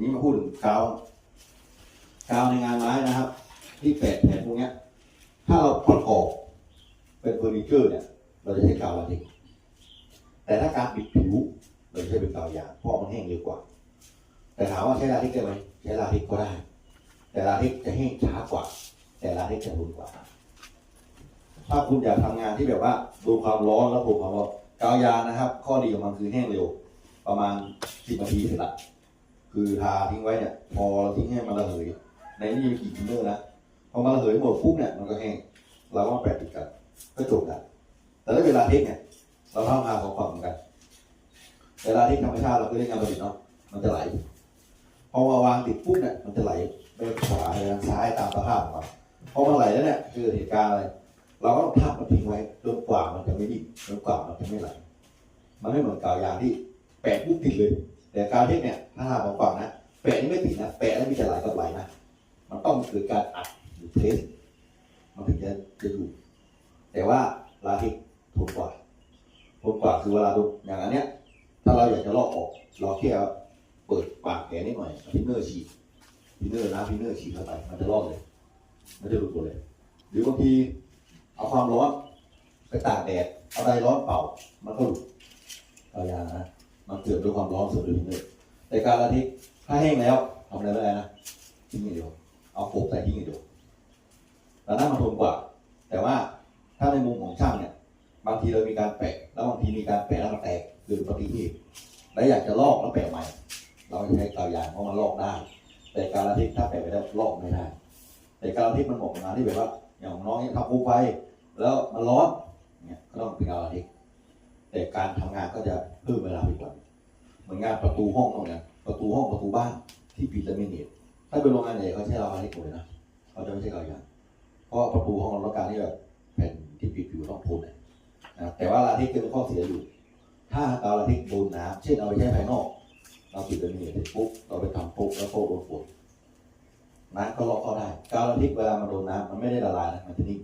นี้มาพูดถึงกาวกาวในงานไม้นะครับ ที่แปะแผ่นพวกเนี้ยถ้าเราประกอบเป็นเฟอร์นิเจอร์เนี่ย เราจะใช้กาวลาเท็กซ์แต่ถ้าการปิดผิวเราจะใช้เป็นกาวยางเพราะมันแห้งเร็วกว่า แต่ถามว่าใช้ลาเท็กได้ไหมใช้ลาเท็กซ์ก็ได้ แต่ลาเท็กจะแห้งช้ากว่า แต่ลาเท็กจะทนกว่า ถ้าคุณอยากทำงานที่แบบว่าดนความร้อนแล้วผมความร้อนกาวยางนะครับ ข้อดีของมันคือแห้งเร็วประมาณสิบนาทีเสร็จละ คือทาทิ้งไว้เนี่ยพอเราทิ้งให้มันระเหยในนี่มีกี่ทินเนอร์นะพอมันระเหยหมดปุ๊บเนี่ยมันก็แห้งเราก็มาแปะติดกันก็จบละแต่ถ้าเวลาเทคเนี่ยเราทำงานของฝั่งเหมือนกัน เวลาเทคธรรมชาติเราก็เล่นงานประดิษฐ์เนาะมันจะไหลพอมาวางติดปุ๊บเนี่ยมันจะไหลไปขวาไปทางซ้ายตามสภาพของมันพอมันไหลแล้วเนี่ยคือเหตุการณ์อะไรเราก็ต้องทับมันทิ้งไว้จนกว่ามันจะไม่ดิ้นจนกว่ามันจะไม่ไหลมันไม่เหมือนกาวยางที่แปะปุ๊บติดเลย แต่กาวเทคเนี่ยถ้าหากของฝั่งนะแปะนี่ไม่ติดนะแปะแล้วมีจะไหลกับไหลนะมันต้องเกิดการอัดหรือเทสมันถึงจะจะอยู่แต่ว่าลาเทคทนกว่าทนกว่าคือเวลาดูอย่างอันเนี้ย ถ้าเราอยากจะลอกออก เราแค่เปิดปากแผลนิดหน่อยพินเนอร์ฉีดพินเนอร์นะพินเนอร์ฉีดเข้าไปมันจะลอกเลยมันจะหลุดหมดเลย หรือบางทีเอาความร้อนไปตากแดดเอาไดร้อนเป่ามันก็หลุดเอายางนะ มันเกิดด้วยความร้อนส่วนด้วยพินเนอร์แต่การลาเทคถ้าแห้งแล้วทำอะไรไม่ได้นะทิ้งอย่างเดียวเอาโขกใส่ทิ้งอย่างเดียวแล้วนั่นมันทนกว่า แต่ว่าถ้าในมุมของช่างเนี่ย บางทีเรามีการแปะ แล้วบางทีมีการแปะแล้วมันแตกคือปฏิทินแล้วอยากจะลอกแล้วแปะใหม่ เราใช้กาวยางเพราะมันลอกได้ แต่การละทิศถ้าแปะไปแล้วลอกไม่ได้ แต่การละทิศมันเหมาะกับงานที่แบบว่าอย่างน้องเนี่ยทำปูไฟแล้วมันร้อนเนี่ยก็ต้องเป็นการละทิศ แต่การทำงานก็จะเพิ่มเวลาไปกว่าเหมือนงานประตูห้องตรงเนี้ยประตูห้องประตูบ้านที่ปิดแล้วไม่เน็ตถ้าเป็นโรงงานใหญ่เขาใช้เราละทิศหมดเลยนะเขาจะไม่ใช่กาวยางเพราะประตูห้องเราต้องการที่แบบแผ่นที่ปิดผิวต้องทนนะแต่ว่าลาทิศก็เป็นข้อเสียอยู่ ถ้าเราลาทิศโดนน้ำเช่นเอาไปใช้ภายนอก เราปิดเป็นเน็ตเสร็จปุ๊บเราไปทำปุ๊บแล้วโคโดนฝนน้ำก็ลอกเข้าได้กาวลาทิศเวลามันโดนน้ำมันไม่ได้ละลายนะมันจะนิ่ม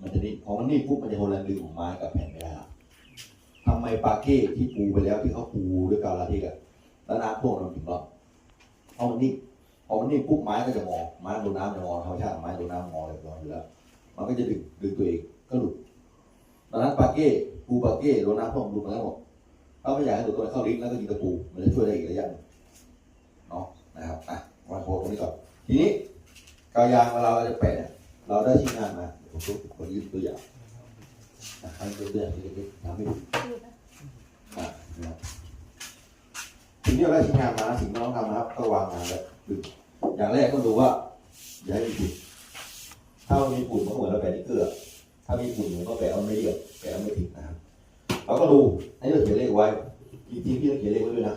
มันจะนิ่มพอมันนิ่มปุ๊บมันจะทนแรงดึงของไม้กับแผ่นไม่ได้ละ ทำไมปาเก้ที่ปูไปแล้วที่เขาปูด้วยกาลาทิศอะแล้วน้ำท่วมมันถึงรอดเพราะมันนิ่มพอมันนิ่มปุ๊บไม้ก็จะงอไม้โดนน้ำจะงอธรรมชาติไม้โดนน้ำงอเลยงออยู่แล้ว มันก็จะดึงดึงตัวเองก็หลุดดังนั้นปาเก้ปูปาเก้โดนน้ำท่วมหลุดมาแล้วหมดถ้าไม่อยากให้ตัวตัวเข้าลิฟต์แล้วก็ยิงตะปูมันจะช่วยได้อีกระยะนึงเนาะนะครับอะมาโพสตรงนี้ก่อนทีนี้กายางเวลาเราจะแปะเราได้ชิ้นงานมาผมยกคนยืนตัวอย่างนะครับตัวอย่างเล็กๆทำให้ดู อะนะครับทีนี้เราได้ชิ้นงานมาสิ่งที่เราต้องทำนะครับก็วางงานแล้วอย่างแรกก็ดูว่า อย่าให้มีฝุ่นถ้ามันมีฝุ่นก็เหมือนเราแปะที่เกลือ ถ้ามีฝุ่นมันก็แปะเอาไม่เดียวแปะเอาไม่ถึงนะครับเราก็ดูให้เราเขียนเลขไว้จริงๆพี่ต้องเขียนเลขไว้ด้วยนะ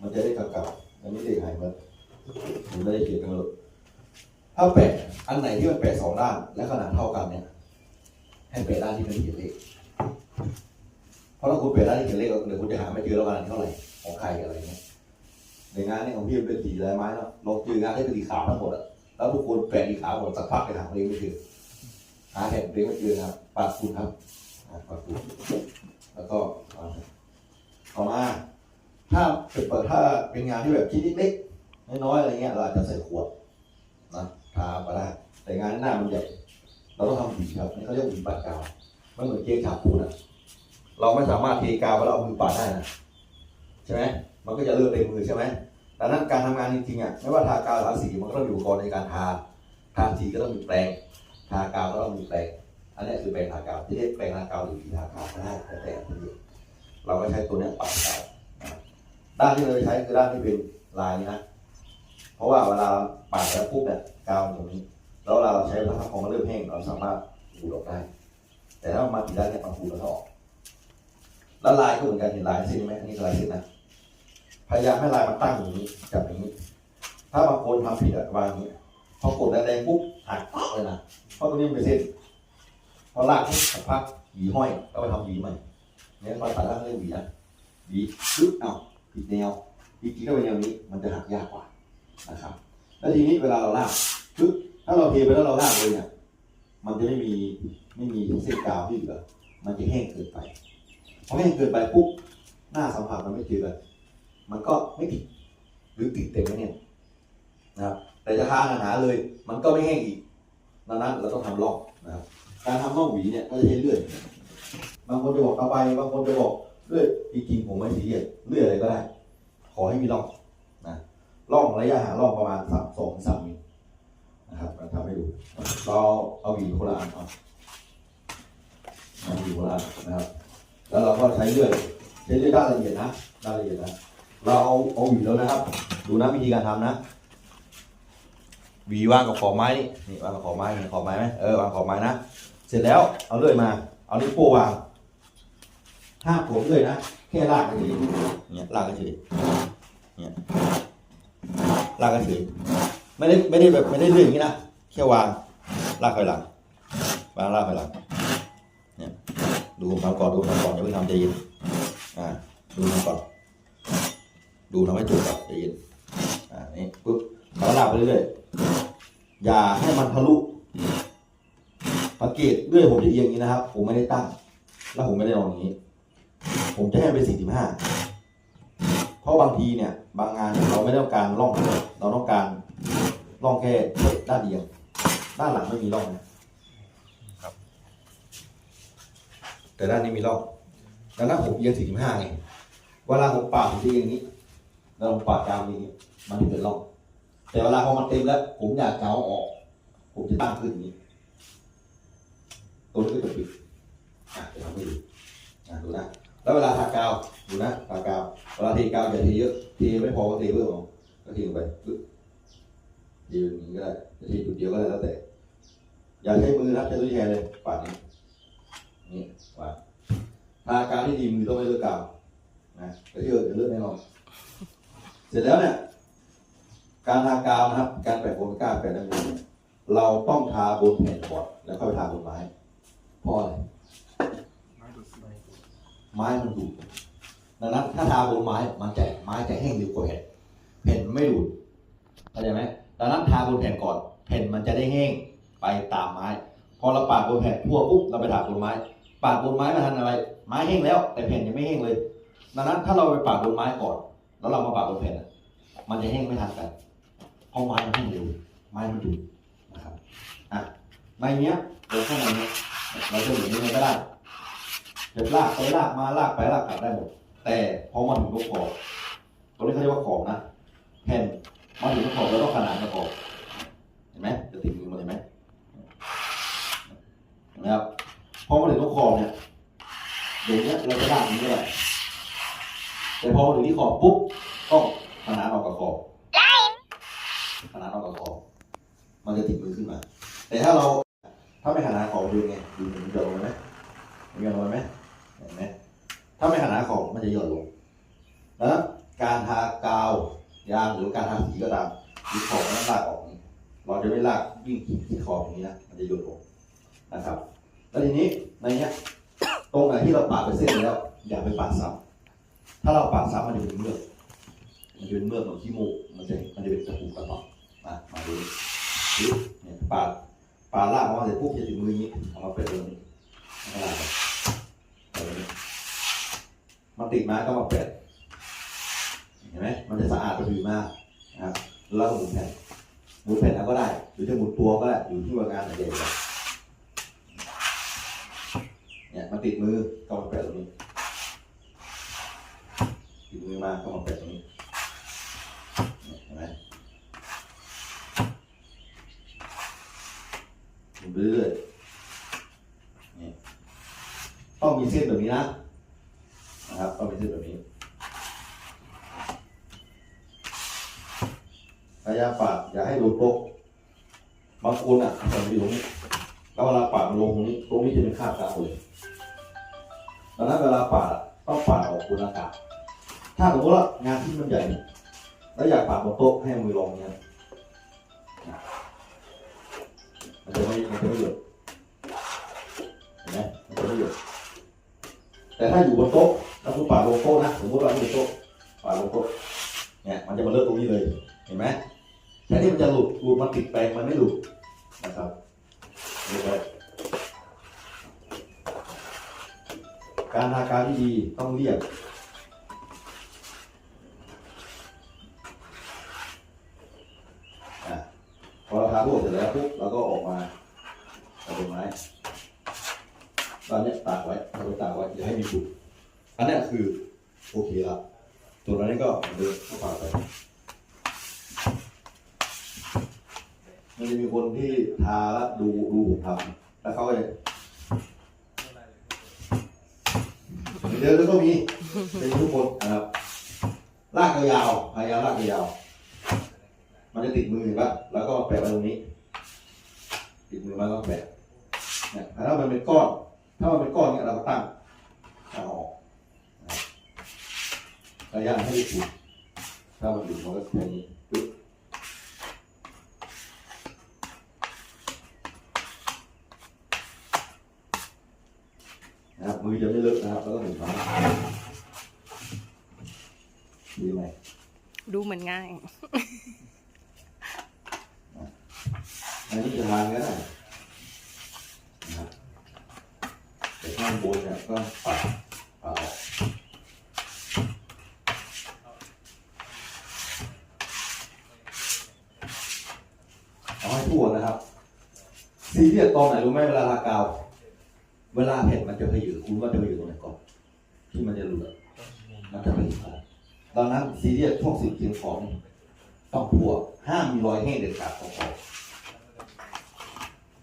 มันจะได้กลับมันไม่ได้หายมันผมไม่ได้เขียนกันเลยถ้าแปะอันไหนที่มันแปะสองด้านและขนาดเท่ากันเนี่ย ให้แปะด้านที่มันเขียนเลข ราะถ้าคุณแปะด้านที่เขียนเลขเดี๋ยวคุณจะหาไม่เจอแล้ววันเท่าไหร่ของใครอะไรเงี้ยในงานนี้ของพี่มันเป็นสีลายไม้เนาะเราเจองานที่เป็นสีขาวทั้งหมดอะแล้วทุกคนแปะสีขาวหมดสักพักไปหาเลงไม่เจอหาแผ่นเพลงไม่เจอครับปาดคุณครับอะกดปุ่มแล้วก็ต่อมาถ้าเป็นเปิดถ้าเป็นงานที่แบบชิ้นเล็กๆน้อยๆอะไรเงี้ยเราอาจจะใส่ขวดนะทาก็ได้แต่งานหน้ามันใหญ่เราต้องทำหีครับนี่เขาเรียกหีปัดกาวไม่เหมือนเก๊กฉาปูนอะ เราไม่สามารถเทกาวแล้วเอามือปัดได้นะใช่ไหมมันก็จะเลื่อนเต็มมือใช่ไหมดังนั้นการทำงานจริงๆอะไม่ว่าทากาวหรือทาสีมันก็ต้องมีอุปกรณ์ในการทาทาสีก็ต้องมีแปรงทากาวก็ต้องมีแปรงอันนี้คือแปรงทากาวที่เรียกแปรงทากาวหรือทากาวก็ได้แต่แต่ทีเราก็ใช้ตัวนี้ปัดกาวด้านที่เราจะใช้คือด้านที่เป็นลายนี้นะเพราะว่าเวลาปัดแล้วปุ๊บเนี่ยกาวตรงนี้แล้วเราใช้แล้วถ้าพองมันเริ่มแห้งเราสามารถขูดออกได้ แต่ถ้ามาติดด้านเนี่ยมันขูดแล้วออก แล้วลายก็เหมือนกันเห็นลายเส้นไหมนนี้ลายเส้นนะพยายามให้ลายมันตั้งอย่างนี้จับอย่างนี้ ถ้าบางคนทำผิดอะวางอย่างนี้พอกดแรงๆปุ๊บหักเลยนะเพราะตรงนี้มันเป็นเส้นพอลากปุ๊บสักพักหวีห้อยก็ไปทำหวีใหม่เนี่ยตอนตัดล่างเรียกหวีนะหวีปึ๊บเอ้าผิดแนวจริงๆถ้าเป็นแนวนี้มันจะหักยากกว่านะครับ แล้วทีนี้เวลาเราลากปึ๊บถ้าเราเทไปแล้วเราลากเลยเนี่ยมันจะไม่มีไม่มีเส้นกาวที่เหลือมันจะแห้งเกินไป พอแห้งเกินไปปุ๊บหน้าสัมผัสมันไม่เจอกันมันก็ไม่ติดหรือติดเต็มไหมเนี่ยนะครับแต่จะทาหนาๆเลย มันก็ไม่แห้งอีกดังนั้นเราต้องทำร่องนะครับการทำร่องหวีเนี่ยก็จะใช้เลื่อยบางคนจะบอกกระใบบางคนจะบอกเลื่อยจริงๆผมไม่ซีเรียสเลื่อยอะไรก็ได้ ขอให้มีร่องนะร่องระยะห่างร่องประมาณสามสองสามมิลนะครับเราทำให้ดูเราเอาหวีโคนละอันเอาหวีโคนละอันนะครับ แล้วเราก็ใช้เลื่อยใช้เลื่อยด้านละเอียดนะด้านละเอียดนะเราเอาเอาหวีแล้วนะครับ ดูนะวิธีการทำนะหวีวางกับขอบไม้นี่นี่วางกับขอบไม้เห็นขอบไม้ไหมเออวางขอบไม้นะเสร็จแล้วเอาเลื่อยมา เอานิ้วโป้วางห้ามผมเลยนะแค่ลากเฉยเนี่ยลากเฉยเนี่ยลากเฉยไม่ได้ไม่ได้แบบไม่ได้เลื่อยอย่างนี้นะแค่วางลากไปหลังวางลากไปหลังเงี้ย ดูผมทำก่อนดูผมทำก่อนอย่าเพิ่งทำใจเย็นอ่าดูทำก่อนดูทำให้จบก่อนใจเย็นอ่านี่ปุ๊บเราลากไปเรื่อยๆอย่าให้มันทะลุสังเกตเรื่อยผมจะเอียงอย่างนี้นะครับ ผมไม่ได้ตั้ง แล้วผมไม่ได้ลองอย่างนี้ ผมจะให้เป็นสี่สิบห้าเพราะบางทีเนี่ย บางงานเราไม่ต้องการร่องเลยเราต้องการร่องแค่ด้านเดียวด้านหลังไม่มีร่องนะ แต่ด้านนี้มีร่องดังนั้นผมเอียงสี่สิบห้าไงเวลาผมปาดผมจะเอียงอย่างนี้แล้วผมปาดกาวอย่างนี้ มันถึงเป็นร่อง แต่เวลาพอมันเต็มแล้ว ผมอยากจะเอาออก ผมจะตั้งขึ้นอย่างนี้ ตัวนี้ก็จะปิดอะเดี๋ยวทำให้ดูอะดูนะ แล้วเวลาทากาว ดูนะทากาว เวลาเทกาวอย่าเทเยอะ เทไม่พอก็เทเพิ่มเอาก็เทลงไปปึ๊บเทอย่างนี้ก็ได้จะเทจุดเดียวก็ได้แล้วแต่ อย่าใช้มือนะใช้ตัวแทนเลยปาดนี้นี่ ว่าทากาวที่ดีมือต้องไม่เลือกกาวนะแต่ที่อื่นจะเลือกแน่นอน เสร็จแล้วเนี่ย การทากาวนะครับ การแปะโฟมก้าแปะน้ำมันเนี่ยเราต้องทาบนแผ่นก่อนแล้วค่อยไปทาบนไม้เพราะอะไรไม้มันดูดดังนั้นถ้าทาบนไม้มันจะไม้จะแห้งเร็วกว่าแผ่นแผ่นไม่ดูดเข้าใจไหมดังนั้นทาบนแผ่นก่อนแผ่นมันจะได้แห้งไปตามไม้ พอเราปาดบนแผ่นทั่วปุ๊บเราไปถาบนไม้ ปาดบนไม้มาทันอะไร ไม้แห้งแล้ว แต่แผ่นยังไม่แห้งเลยดังนั้นถ้าเราไปปาดบนไม้ก่อน แล้วเรามาปาดบนแผ่นอะมันจะแห้งไม่ทันกันเพราะไม้มันแห้งเร็วไม้มันดูนะครับอะในเนี้ยโดยข้างในเนี้ยเราจะหมุนยังไงก็ได้จะลากไปลากมาลากไปลากกลับได้หมดแต่พอมาถึงตรงขอบตรงนี้เขาเรียกว่าขอบนะแผ่นมาถึงตรงขอบเราต้องขนานกับขอบเห็นไหมจะติดมือมาเห็นไหมนะครับ พอมาถึงตรงขอบเนี่ยเดี๋ยวเนี้ยเราจะลากอย่างนี้ก็ได้แต่พอมาถึงที่ขอบปุ๊บต้องขนานออกกับขอบขนานออกกับขอบมันจะติดมือขึ้นมา แต่ถ้าเราถ้าไม่ขนานขอบดูไงดูมันจะลงไหมมันจะลงไหมเห็นไหมถ้าไม่ขนานขอบมันจะหย่อนลงแล้วการทากาวยางหรือการทาสีก็ตามที่ขอบมันลากออกนี้เราจะไม่ลากวิ่งที่ขอบอย่างนี้นะมันจะหย่นลงนะครับ แล้วทีนี้ในเนี้ยตรงไหนที่เราปาดไปเส้นแล้ว อย่าไปปาดซ้ำถ้าเราปาดซ้ำมันจะเป็นเมือกมันจะเป็นเมือกเหมือนขี้มูกมันจะมันจะเป็นกระปุกกระป๋องมามาดูดิเนี่ยปาดปาดลากออกมาเสร็จปุ๊บจะถึงมือนี้เอามาเป็นตรงนี้ไม่ได้มันติดมาก็มาแปะเห็นไหมมันจะสะอาดกระดือมากนะครับแล้วก็หมุนแผ่นหมุนแผ่นแล้วก็ได้ หรือจะหมุนตัวก็ได้อยู่ที่ว่างานไหนเด็ก เนี่ยมันติดมือก็มาแปะตรงนี้ติดมือมาก็มาแปะตรงนี้เนี่ยเห็นไหมเรื่อยนี่ต้องมีเส้นแบบนี้นะนะครับต้องมีเส้นแบบนี้ระยะปาดอย่าให้หลุดโต๊ะบางคนอะมันอยู่ตรงนี้แล้วเวลาปาดมันลงตรงนี้ตรงนี้จะเป็นคาบกาวเลย ดังนั้นเวลาปาดต้องปาดออกบนอากาศ ถ้าสมมติว่างานที่มันใหญ่ แล้วอยากปาดบนโต๊ะให้มือลงเนี่ยมันจะไม่มันจะไม่หยุดเห็นไหมมันจะไม่หยุดแต่ถ้าอยู่บนโต๊ะแล้วคุณปาดลงโต๊ะนะสมมติว่าอยู่บนโต๊ะปาดลงโต๊ะเนี่ยมันจะมาเลิกตรงนี้เลยเห็นไหมแค่ที่มันจะหลุดหลุดมันติดแปลงมันไม่หลุดนะครับนี่เลย การทาการที่ดีต้องเรียบพอเราทาพวกเสร็จแล้วปุ๊บเราก็ออกมาเอาตรงไม้ตอนนี้ตากไว้เอาไปตากไว้อย่าให้มีบุบอันนี้คือโอเคละตัวนั้นก็เดินเข้าปากไปมันจะมีคนที่ทาแล้วดูดูผมทำแล้วเขาจะ ดินแล้วก็มีเป็นทุกคนนะครับลากยาวพยายามลากยาว มันจะติดมือเห็นปะแล้วก็แปะไว้ตรงนี้ ติดมือมันก็แปะเนี่ยถ้ามันเป็นก้อน ถ้ามันเป็นก้อนเนี่ยเราก็ตั้งตั้งออกนะครับระยะให้ถูกถ้ามันอยู่มันก็แค่นี้ปึ๊บ นะครับมือจะไม่เลอะนะครับแล้วก็หมุนขาดีไหมดูเหมือนง่ายอันนี้จะทานก็ได้นะครับแต่ข้างบนเนี่ยก็ปัดปัดออกเอาให้ทั่วนะครับซีเรียสตอนไหนรู้ไหมเวลาทากาว เวลาเผ็ดมันจะพยือคุณว่าจะพยือตรงไหนก่อนที่มันจะหลุดมันจะพยือก่อนดังนั้นซีเรียสพวกสิ่งเคียงของต้องทั่วห้ามมีรอยแห้งเด็ดขาดของขอบ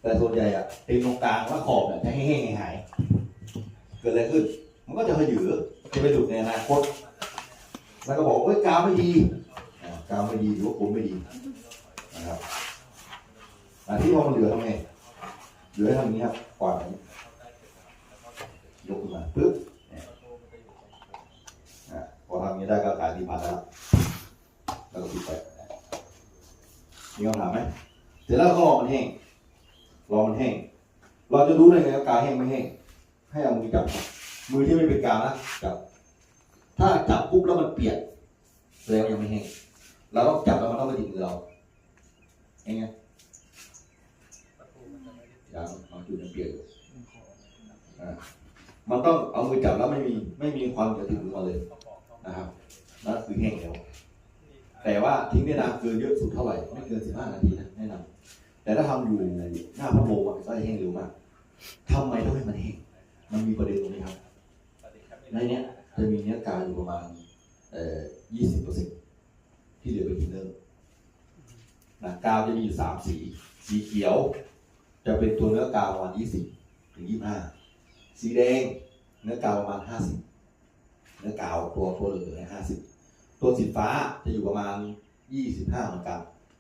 แต่ส่วนใหญ่อะตีตรงกลางว่าขอบเนี่ยจะแห้งหาย เกิดอะไรขึ้น มันก็จะพยือจะไปหลุดในอนาคตแล้วก็บอกเอ้ยกาวไม่ดีกาวไม่ดีหรือว่าผมไม่ดีนะครับอันที่พอมันเหลือทำไงเหลือทำอย่างนี้ครับกวาดอนี้ ยกขึ้นมาปึ๊บเนี่ยอะพอทำอย่างนี้ได้ก็ขายที่พันแล้วแล้วก็ปิดไปมีคำถามไหมเสร็จแล้วก็รอมันแห้งรอมันแห้ง เราจะรู้ได้ไงว่ากาวแห้งไม่แห้ง ให้เอามือจับ มือที่ไม่เป็นกาวนะจับ ถ้าจับปุ๊บแล้วมันเปียกแสดงว่ายังไม่แห้ง เราต้องจับแล้วมันต้องไปติดมือเราเองไงยังบางจุดมันเปียกอยู่ มันต้องเอามือจับแล้วไม่มีไม่มีความจะติดมือมาเลยนะครับนั่นคือแห้งแล้วแต่ว่าทิ้งได้นานเกินเยอะสุดเท่าไหร่ไม่เกินสิบห้านาทีนะแนะนำแต่ถ้าทำอยู่ในหน้าพัดลมอะก็จะแห้งเร็วมากทำไมต้องให้มันแห้งมันมีประเด็นตรงนี้ครับ ในเนี้ยจะมีเนื้อกาวอยู่ประมาณเอ่อยี่สิบเปอร์เซ็นต์ที่เหลือเป็นทินเนอร์นะกาวจะมีอยู่สามสี สีเขียว จะเป็นตัวเนื้อกาวประมาณยี่สิบถึงยี่สิบห้า สีแดงเนื้อกาวประมาณห้าสิบเนื้อกาวตัวตัวเหลืองห้าสิบตัวสีฟ้าจะอยู่ประมาณยี่สิบห้าเหมือนกัน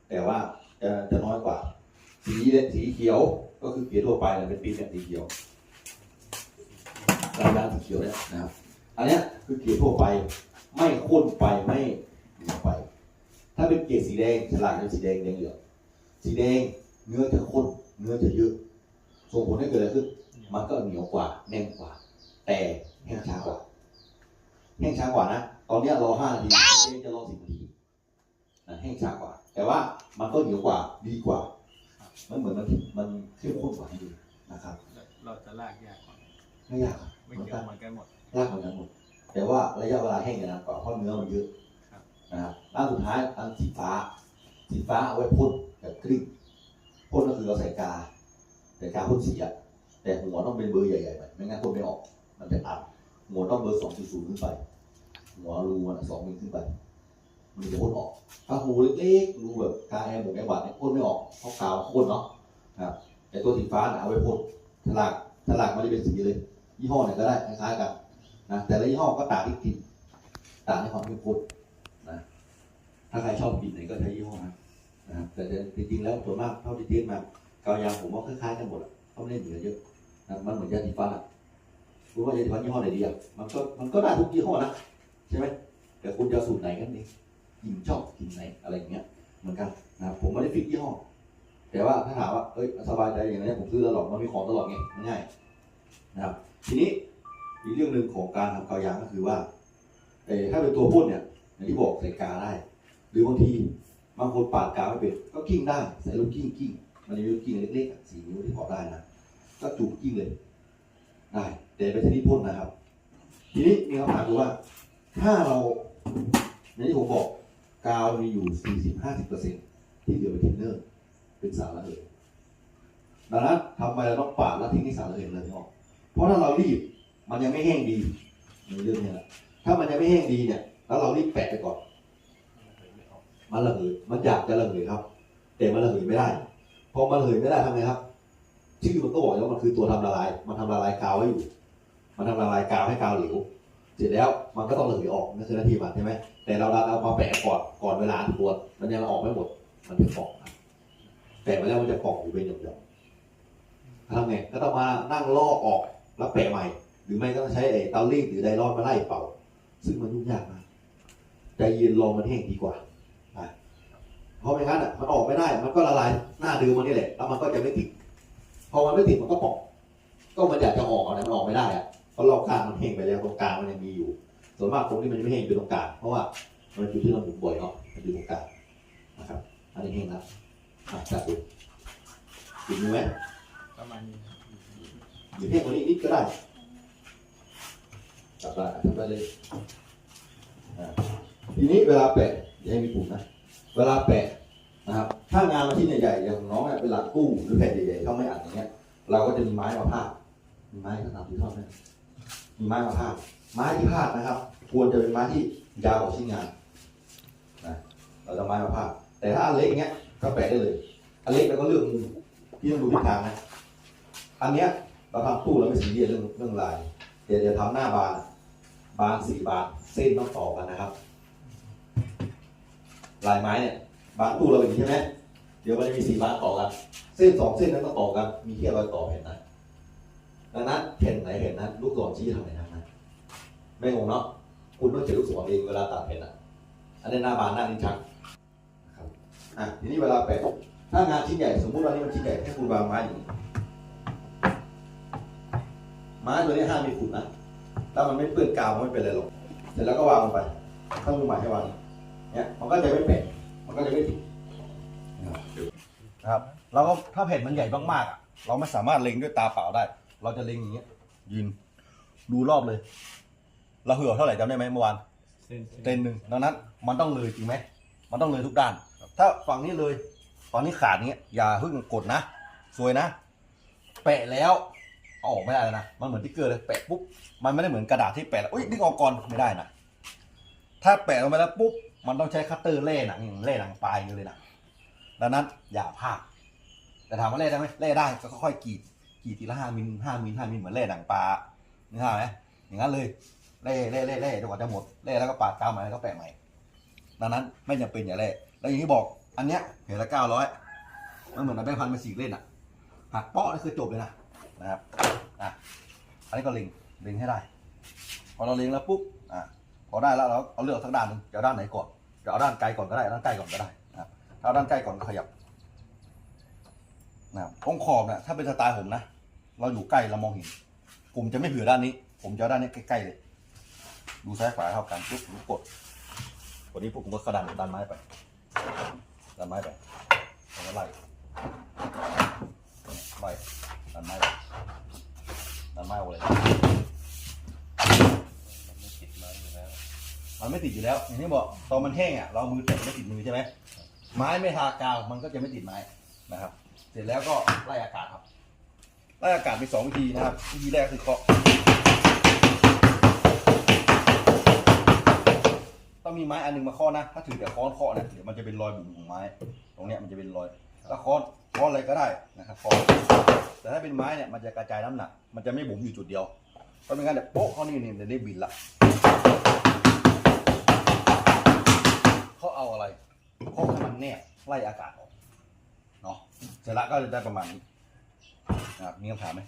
แต่ว่าจะจะน้อยกว่า สีสีเขียวก็คือเขียวทั่วไปเนี่ยเป็นปีเนี่ยสีเขียวลายยางสีเขียวเนี่ยนะครับอันนี้คือเขียวทั่วไป ไม่ข้นไปไม่หนียวไป ถ้าเป็นเกล็ดสีแดงฉลากเป็นสีแดงแดงเหลืองสีแดงเนื้อจะข้นเนื้อจะเยอะส่งผลให้เกิดอะไรขึ้น มันก็เหนียวกว่าแน่นกว่า แต่แห้งช้ากว่าแห้งช้ากว่านะตอนเนี้ยรอห้านาทีเอ๊ะจะรอสิบนาทีนะแห้งช้ากว่า แต่ว่ามันก็เหนียวกว่าดีกว่า มันเหมือนมันมันเข้มข้นกว่าให้ดูนะครับ เราจะลากยากกว่าไม่ยากครับไม่มันเกี่ยก็วเหมือนกันหมดยากเหมือนกันหมด แต่ว่าระยะเวลาแห้งจะนานกว่าเพราะเนื้อมันเยอะครับนะครับด้านสุดท้ายอันสีฟ้าสีฟ้าเอาไว้พ่นแบบกริ้งพ่นก็คือเราใส่กาใส่กาพ่นสีอะ แต่หัวต้องเป็นเบอร์ใหญ่ๆหน่อยไม่งั้นพ่นไม่ออก มันจะอัดหัวต้องเบอร์สองศูนย์ขึ้นไป หัวรูมันสองมิลขึ้นไป มันจะพ่นออก ถ้าหูเล็กๆรูแบบกาแอร์หมูแอร์บัตเนี่ยพ่นไม่ออกเพราะกาวพ่นเนาะครับแต่ตัวสีฟ้าเนี่ยเอาไว้พ่นฉลากฉลากมันจะเป็นสีเลย ยี่ห้อไหนก็ได้คล้ายๆกันนะแต่ละยี่ห้อก็ต่างที่กลิ่นต่างในความเข้มข้นนะถ้าใครชอบกลิ่นไหนก็ใช้ยี่ห้อนั้นนะครับแต่จริงๆแล้วส่วนมากเท่าที่เทสมากาวยางผมว่าคล้ายๆกันหมดอะเขาไม่ได้เหมือนเยอะ มันเหมือนยาสีฟันอะรู้ว่ายาสีฟันยี่ห้อไหนดีอะมันก็มันก็ได้ทุกยี่ห้อนะใช่ไหมแต่คุณจะสูตรไหนกันเองกลิ่นชอบกลิ่นไหนอะไรอย่างเงี้ยเหมือนกันนะครับผมไม่ได้ฟิกยี่ห้อ แต่ว่าถ้าถามว่าเอ้ยสบายใจอย่างนี้ผมซื้อตลอดมันมีของตลอดไงมันง่ายนะครับทีนี้อีกเรื่องหนึ่งของการทำกาวยางก็คือว่าเอถ้าเป็นตัวพ่นเนี่ยอย่างที่บอกใส่กาได้ หรือบางทีบางคนปาดกาไม่เป็นก็กิ้งได้ใส่ลูกกิ้งกิ้งมันจะมีลูกกิ้งเล็กๆสี่นิ้วที่พอได้นะ ก็จูบกิ้งเลย ได้แต่เป็นชนิดพ่นนะครับ ทีนี้มีคำถามคือว่า ถ้าเราอย่างที่ผมบอกกาวมีอยู่40-50%ที่เหลือเป็นเทนเนอร์ เป็นสารระเหยดังนั้นทำไมเราต้องปาดแล้วทิ้งที่สารระเหยเลยออกเพราะถ้าเรารีบมันยังไม่แห้งดีในเรื่องนี้แหละถ้ามันยังไม่แห้งดีเนี่ย แล้วเรารีบแปะไปก่อน มันระเหยมันอยากจะระเหยครับ แต่มันระเหยไม่ได้ พอมันระเหยไม่ได้ทำไงครับ ชื่อมันก็บอกแล้ววามันคือตัวทำละลาย มันทำละลายกาวไว้อยู่ มันทำละลายกาวให้กาวเหลวเสร็จแล้วมันก็ต้องเหยออกนั่นคือหน้าที่มันใช่ไหมแต่เราเรามาแปะก่อนก่อนเวลาอันควรมันยังออกไม่หมด มันเป็นกล่องแปะไปแล้วมันจะกล่องอยู่เป็นหย่อมๆทำไงก็ต้องมานั่งลอกออกแล้วแปะใหม่ หรือไม่ก็ต้องใช้ไอ้เตารีดหรือไดรอนมาไล่เป่า ซึ่งมันยุ่งยากมากใจเย็นรอมันแห้งดีกว่าเพราะไม่งั้นอะมันออกไม่ได้ มันก็ละลายหน้าเดิมมันนี่แหละแล้วมันก็จะไม่ติด พอมันไม่ติดมันก็ปอก ก็มันอยากจะออกอะนะมันออกไม่ได้อะเพราะรอบข้างมันแห้งไปแล้วตรงกลางมันยังมีอยู่ ส่วนมากตรงที่มันไม่แห้งอยู่ตรงกลางเพราะว่ามันอยู่ที่เราหมุนบ่อยเนาะมันอยู่ตรงกลางนะครับ อันนี้แห้งแล้วอะจับดูติดมือไหมประมาณนี้ครับหรือแห้งกว่านี้นิดก็ได้จับได้จับได้เลยอะทีนี้เวลาแปะอย่าให้มีปุ่มนะ เวลาแปะ นะครับ ถ้างานมาที่ใหญ่ๆอย่างน้องเนี่ยเป็นหลังกู้หรือแผ่นใหญ่ๆเขาไม่อัดอย่างเงี้ย เราก็จะมีไม้มาพาดมีไม้ขนาดที่เท่านั้นมีไม้มาพาดไม้ที่พาดนะครับ ควรจะเป็นไม้ที่ยาวกว่าชิ้นงานนะเราจะไม้มาพาดแต่ถ้าอันเล็กเงี้ยก็แปะได้เลยอันเล็กเราก็เลือกมุมที่ต้องดูทิศทางนะอันเนี้ยเราทำตู้เราไม่สีเรียสเรื่องเรื่องลายเดี๋ยวจะทำหน้าบานบานสี่บานเส้นต้องต่อกันนะครับ ลายไม้เนี่ย บานตู้เราเป็นดีใช่ไหมเดี๋ยวมันจะมีสี่บานต่อกันเส้นสองเส้นนั้นต้องต่อกัน มีแค่รอยต่อเห็นนะดังนั้นแผ่นไหนแผ่นนั้น ลูกศรชี้ทางไหนทางนั้นไม่งงเนาะคุณต้องเขียนลูกศรเองเวลาตัดแผ่นอะ อันนี้หน้าบานหน้าลิ้นชักครับอะทีนี้เวลาแปะถ้างานชิ้นใหญ่สมมติว่านี่มันชิ้นใหญ่ให้คุณวางไม้อย่างนี้ไม้ตัวนี้ห้ามมีฝุ่นนะถ้ามันไม่เปื้อนกาวมันไม่เป็นไรหรอกเสร็จแล้วก็วางลงไปถ้ามือใหม่ให้วางเนี่ยมันก็จะไม่แปะ มันก็จะไม่ติดนะครับเราก็ถ้าแผ่นมันใหญ่มากๆอะ เราไม่สามารถเล็งด้วยตาเปล่าได้ เราจะเล็งอย่างเงี้ย ยืนดูรอบเลย เราเหือเท่าไหร่จำได้ไหมเมื่อวานเส้นเซนหนึ่งดังนั้น มันต้องเลยจริงไหมมันต้องเลยทุกด้าน ถ้าฝั่งนี้เลยฝั่งนี้ขาดเงี้ยอย่าเพิ่งกดนะสวยนะแปะแล้วเอาออกไม่ได้แล้วนะ มันเหมือนติ๊กเกอร์เลย แปะปุ๊บ มันไม่ได้เหมือนกระดาษที่แปะแล้วอุ้ยดึงออกก่อนไม่ได้นะ ถ้าแปะลงไปแล้วปุ๊บ มันต้องใช้คัตเตอร์เล่หนังอย่างเล่หนังปลายอย่างเดียวเลยนะดังนั้นอย่าพลาดแต่ถามว่าเล่ได้ไหมเล่ได้ก็ค่อยๆกรีดกรีดทีละห้ามิลห้ามิลห้ามิลเหมือนเล่หนังปลานึกภาพไหมอย่างนั้นเลยเล่เล่เล่เล่จนกว่าจะหมดเล่แล้วก็ปาดกาวใหม่แล้วก็แปะใหม่ ดังนั้นไม่จำเป็นอย่าเล่แล้วอย่างที่บอก อันเนี้ยเหรียญละเก้าร้อยมันเหมือนเอาแบงค์พันมาสี่เล่นอะหักเปาะนี่คือจบเลยนะนะครับอะอันนี้ก็เล็งเล็งให้ได้ พอเราเล็งแล้วปุ๊บอะ พอได้แล้วเราเอาเลือกสักด้านหนึ่งจะเอาด้านไหนก่อนจะเอาด้านไกลก่อนก็ได้ด้านใกล้ก่อนก็ได้นะครับถ้าเอาด้านใกล้ก่อนก็ขยับนะครับตรงขอบเนี่ยถ้าเป็นสไตล์ผมนะเราอยู่ใกล้เรามองเห็น ผมจะไม่เผื่อด้านนี้ ผมจะเอาด้านนี้ใกล้ๆเลย ดูซ้ายขวาเท่ากันปุ๊บผมกดกดนี้ปุ๊บผมก็กระดานดันไม้ไปดันไม้ไปแล้วก็ไล่ไล่ดันไม้ไปดันไม้ออกเลย มันไม่ติดไม้อยู่แล้ว มันไม่ติดอยู่แล้ว อย่างที่บอกตอนมันแห้งอะเราเอามือแตะไม่ติดมือใช่ไหมไม้ไม่ทากาวมันก็จะไม่ติดไม้นะครับ เสร็จแล้วก็ไล่อากาศครับไล่อากาศมีสองวิธีนะครับวิธีแรกคือเคาะต้องมีไม้อันหนึงมาเคาะนะถ้าถือแต่ค้อนเคาะนะเดี๋ยวมันจะเป็นรอยบุ๋มของไม้ ตรงเนี้ยมันจะเป็นรอยถ้าค้อนค้อนอะไรก็ได้นะครับค้อนแต่ถ้าเป็นไม้เนี่ยมันจะกระจายน้ำหนัก มันจะไม่บุ๋มอยู่จุดเดียวเพราะไม่งั้นเดี๋ยวโป๊ะเข้านี่เนี่ยเดี๋ยวได้บินละ เขาเอาอะไรเขาให้มันแนบไล่อากาศออกเนาะเสร็จแล้วก็จะได้ประมาณนี้นะครับมีคำถามไหม